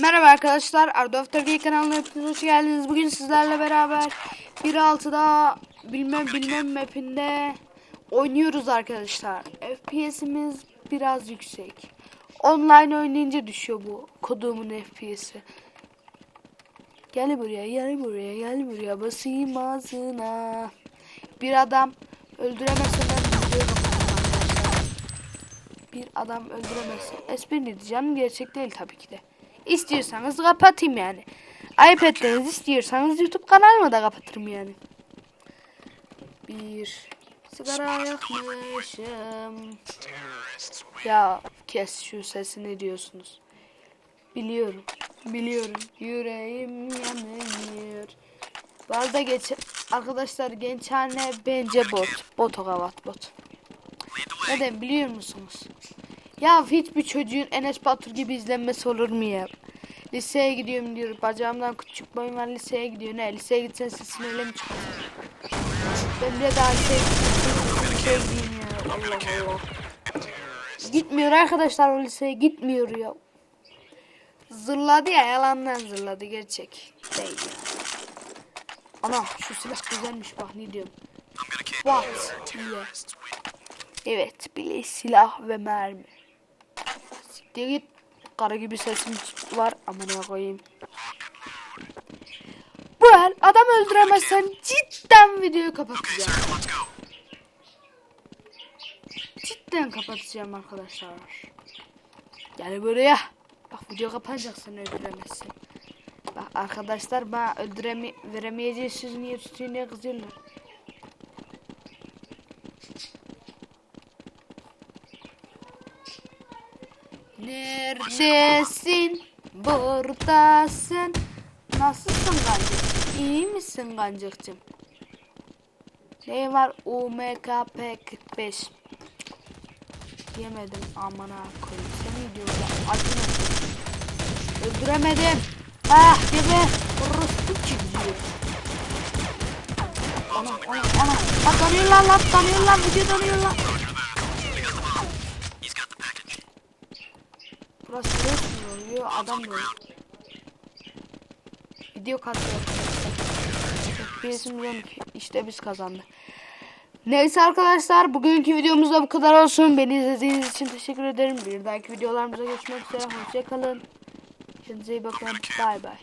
Merhaba arkadaşlar, Arda of Turkey kanalına hepiniz hoş geldiniz. Bugün sizlerle beraber 1.6'da bilmem bilmem mapinde oynuyoruz arkadaşlar. FPS'imiz biraz yüksek. Online oynayınca düşüyor bu kodumun FPS'i. Gel buraya, gel buraya, gel buraya basayım ağzına. Bir adam arkadaşlar. Bir adam öldüremezse. Espri diyeceğim, gerçek değil tabii ki de. İstiyorsanız kapatayım yani. iPad'leriniz istiyorsanız YouTube kanalımı da kapatırım yani. Bir sigara yakmışım. Ya kes şu sesini diyorsunuz. Biliyorum. Biliyorum. Yüreğim yanıyor. Bu arada geç arkadaşlar gençhane bence bot. Bot o kavat bot. Neden biliyor musunuz? Ya hiçbir çocuğun Enes Batur gibi izlenmesi olur mu ya? Liseye gidiyorum diyor. Bacağımdan küçük boyum var liseye gidiyor. Ne? Liseye gitsen sesin öyle mi çıkıyor? Ben bile daha liseye gitmiyorum. Liseye gideyim ya. Allah Allah. Gitmiyor arkadaşlar o liseye gitmiyor ya. Zırladı ya yalandan zırladı gerçek. Değil. Ana şu silah güzelmiş bak ne diyorum. What? diye. Evet bile silah ve mermi. Siktir git. Kara gibi sesim var amına koyayım. Bu el adam öldüremezsen cidden videoyu kapatacağım. Cidden kapatacağım arkadaşlar. Gel buraya. Bak video kapanacaksın öldüremezsen. Bak arkadaşlar bana öldüreme veremeyeceği sözü niye tutuyor niye kızıyorlar. Neredesin? Buradasın. Nasılsın kancık? İyi misin kancıkcığım? Ne var? UMKP 45. Yemedim amına koyayım. Seni diyorlar. Acına Öldüremedim. Ah gibi. Orospu çiziyor. Ana ana ana. Bak tanıyorlar lan tanıyorlar. Video tanıyorlar. Burası resmi oluyor. Adam da. Video katıyor. FPS milyon işte biz kazandık. Neyse arkadaşlar bugünkü videomuz da bu kadar olsun. Beni izlediğiniz için teşekkür ederim. Bir dahaki videolarımıza görüşmek üzere. Hoşçakalın. Kendinize iyi bakın. Bay bay.